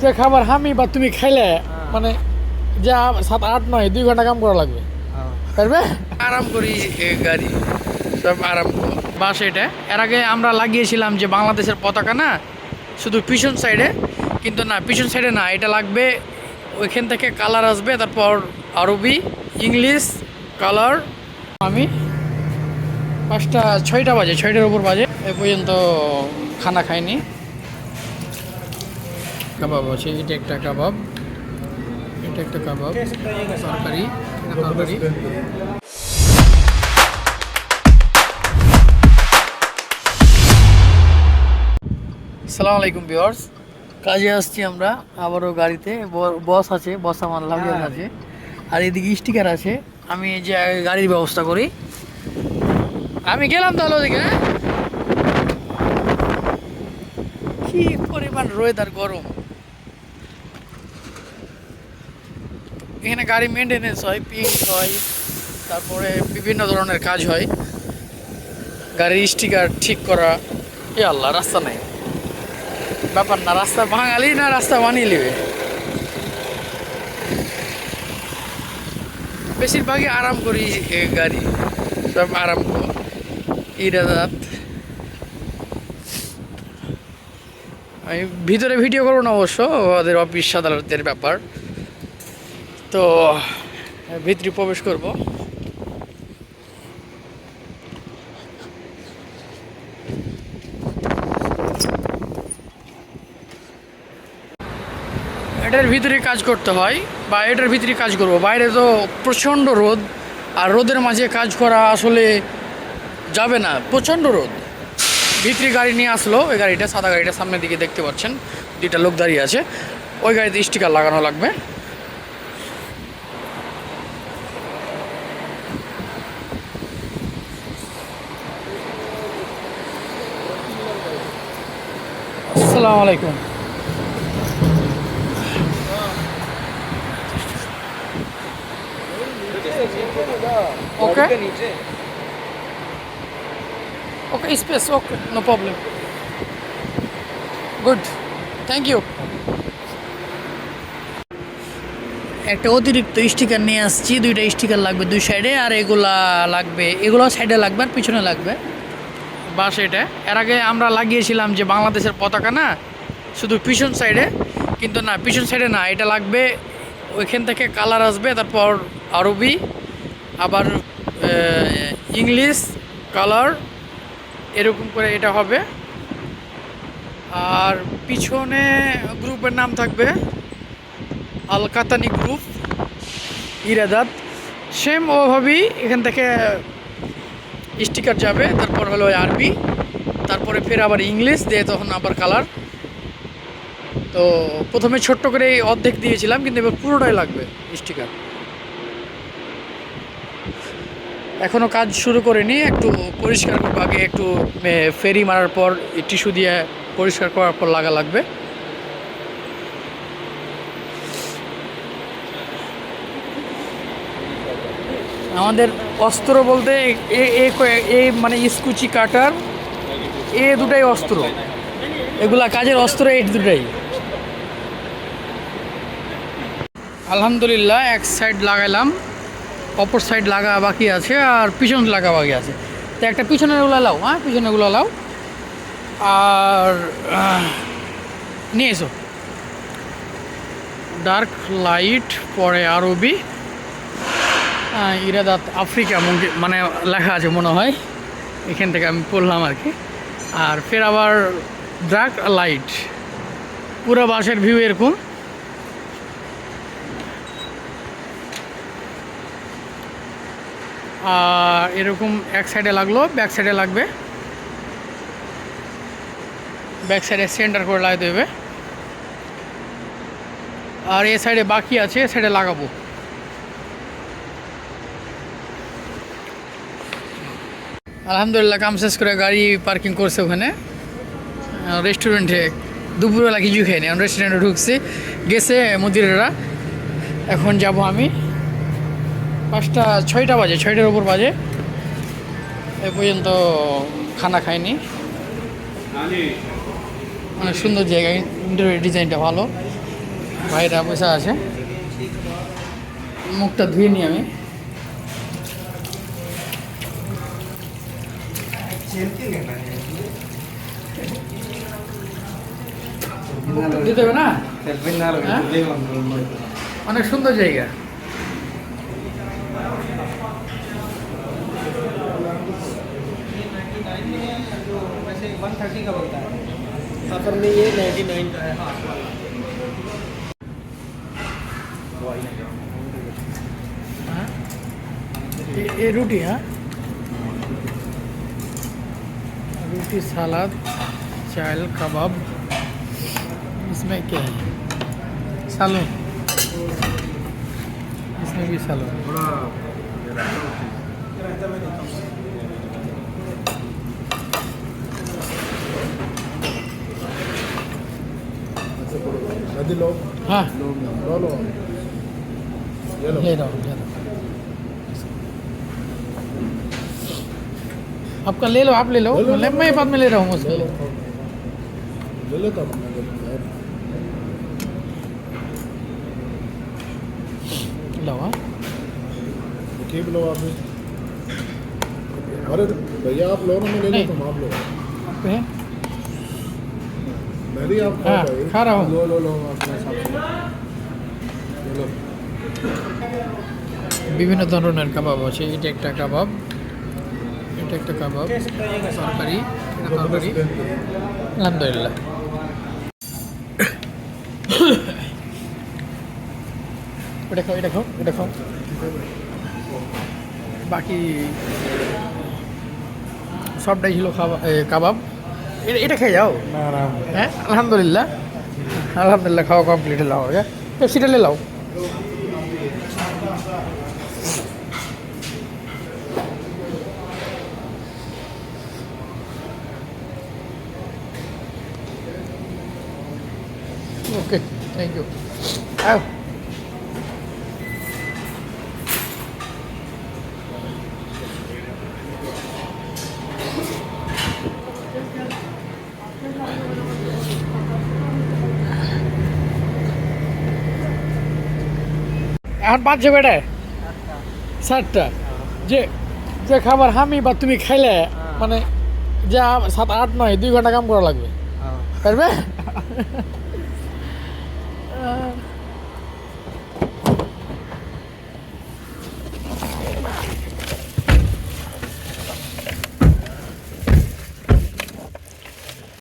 যে খাবার আমি বা তুমি খাইলে মানে যে সাত আট নয় দুই ঘণ্টা কাম করা লাগবে। পারবে? আরাম করি গাড়ি সব আরাম বাস এটা। এর আগে আমরা লাগিয়েছিলাম যে বাংলাদেশের পতাকা না শুধু পিছন সাইডে কিন্তু না পিছন সাইডে না এটা লাগবে ওইখান থেকে কালার আসবে তারপর আরবি ইংলিশ কালার আমি পাঁচটা ছয়টা বাজে ছয়টার উপর বাজে এ পর্যন্ত খানা খাইনি। কাবাব আছে এটা একটা কাবাব। এটা একটা কাবাব তরকারি তরকারি। সালাম আলাইকুম বিয়ার্স কাজে আসছি আমরা আবারও গাড়িতে। বস আছে বস আমার লাগিয়ে আছে। আর এদিকে স্টিকার আছে। আমি এই যে গাড়ির ব্যবস্থা করি। আমি গেলাম তাহলে ওদিকে হ্যাঁ? কি পরিমাণ রোদ আর গরম। এখানে গাড়ি মেনটেনেন্স হয় পিঙ্ক হয়, তারপরে বিভিন্ন ধরনের কাজ হয়। গাড়ির স্টিকার ঠিক করা, এ আল্লাহ, রাস্তা নেই। ব্যাপার না, রাস্তা ভাঙালি না রাস্তা বানিয়ে নেবে? বেশিরভাগই আরাম করি গাড়ি, সব আরাম ইরাদাত আমি ভিতরে ভিডিও করব না অবশ্য ওদের অফিস আদালতের ব্যাপার। তো ভিতরে প্রবেশ করব। এটার ভিতরে কাজ করতে হয়, বা এটার ভিতরে কাজ করব। বাইরে তো প্রচণ্ড রোদ, আর রোদের মাঝে কাজ করা আসলে যাবে না, প্রচণ্ড রোদ। ভিতরে গাড়ি নিয়ে আসলো, ওই গাড়িটা সাদা গাড়িটা সামনের দিকে দেখতে পাচ্ছেন, দুইটা লোক দাঁড়িয়ে আছে, ওই গাড়িতে স্টিকার লাগানো লাগবে। আসসালামু আলাইকুম। Okay okay space okay no problem good thank you একটা অতিরিক্ত স্টিকার নিয়ে আসছি, দুইটা স্টিকার লাগবে দুই সাইডে আর এগুলা লাগবে, এগুলো সাইডে লাগবে আর পিছনে লাগবে। বাস এটা। এর আগে আমরা লাগিয়েছিলাম যে বাংলাদেশের পতাকা না, শুধু পিছন সাইডে কিন্তু না, পিছন সাইডে না, এটা লাগবে ওইখান থেকে কালার আসবে, তারপর আরবি, আবার ইংলিশ কালার এরকম করে এটা হবে। আর পিছনে গ্রুপের নাম থাকবে আল কাতানি গ্রুপ, ইরাদাত। সেম ওভাবেই এখান থেকে স্টিকার যাবে, তারপর হলো আরবি, তারপরে ফের আবার ইংলিশ, দিয়ে তখন আবার কালার। তো প্রথমে ছোট্ট করে অর্ধেক দিয়েছিলাম, কিন্তু এবার পুরোটাই লাগবে স্টিকার। এখনও কাজ শুরু করিনি, একটু পরিষ্কার করব আগে, একটু ফেরি মারার পর টিস্যু দিয়ে পরিষ্কার করার পর লাগা লাগবে। আমাদের অস্ত্র বলতে এ- মানে স্কুচি কাটার, এ দুটাই অস্ত্র। এগুলা কাজের অস্ত্র এই দুটাই। আলহামদুলিল্লাহ, এক সাইড লাগাইলাম, অপর সাইড লাগা বাকি আছে, আর পিছন লাগা বাকি আছে। তো একটা পিছনেরগুলো লাও হ্যাঁ? পিছনেরগুলো লাও। আর নিয়ে এসো। ডার্ক লাইট পরে আরবি ইরাদাত আফ্রিকা মানে লেখা আছে মনে হয়। এখান থেকে আমি পড়লাম আর কি। আর ফের আবার ডার্ক লাইট পুরো বাসের ভিউ এরকম। আর এরকম এক সাইডে লাগল ব্যাক সাইডে লাগবে। ব্যাক সাইডে সেন্টার করে লাগাতে হবে। আর এ সাইডে বাকি আছে, এ সাইডে লাগাবো। আলহামদুলিল্লাহ, কাম শেষ করে গাড়ি পার্কিং করছে ওখানে। রেস্টুরেন্টে দুপুরবেলা কিছু খেয়ে নিই রেস্টুরেন্টে ঢুকছি। গেছে মুদিরেরা এখন যাব আমি। পাঁচটা, ছয়টা বাজে, ছয়টার উপর বাজে। এ পর্যন্ত খানা খাইনি। অনেক সুন্দর জায়গা ইন্টারভিউ ডিজাইনটা ভালো। ভাইরা বসে আছে। মুখটা ধুয়ে নিই আমি। দিতে হবে না হ্যাঁ? অনেক সুন্দর জায়গা ऑफर में ये 99 का है हाँ? ये ये रोटी हाँ रोटी सलाद चावल कबाब इसमें क्या है? सालन इसमें भी सालन नदी लो। हाँ। लो लो। ये लो। ले रहा हूँ ले रहा हूँ आपका ले लो आप ले लो ले लो, मतलब ले मैं लो। बाद में ले रहा हूँ उसके ले लिए लो ले लेता हूँ मैं ले लूँगा यार। लो हाँ ठीक लो आप भी। अरे भैया आप लो ना मैं ले नहीं। लेता हूँ आप लो आपको है मैं भी आप खाओ हाँ, भाई। खा रहा हूँ। लो लो लो अपने हिसाब से लो। लो বিভিন্ন ধরনের কাবাব আছে এটা একটা কাবাব এটা একটা কাবাব তরকারি তরকারি। আলহামদুলিল্লাহ। এটা খাও এটা খাও এটা খাও। বাকি সবটাই ছিল কাবাব। এটা- খেয়ে যাও? হ্যাঁ? আলহামদুলিল্লাহ। আলহামদুলিল্লাহ খাওয়া কমপ্লিট লাও হ্যাঁ? পেপসিটা লাও ওকে থ্যাংক ইউ আও এখন পাঁচশো বেটে ষাটটা যে যে খাবার আমি বা তুমি খাইলে মানে যা সাত আট নয় দুই ঘণ্টা কাম করা লাগবে। পারবে? 嗯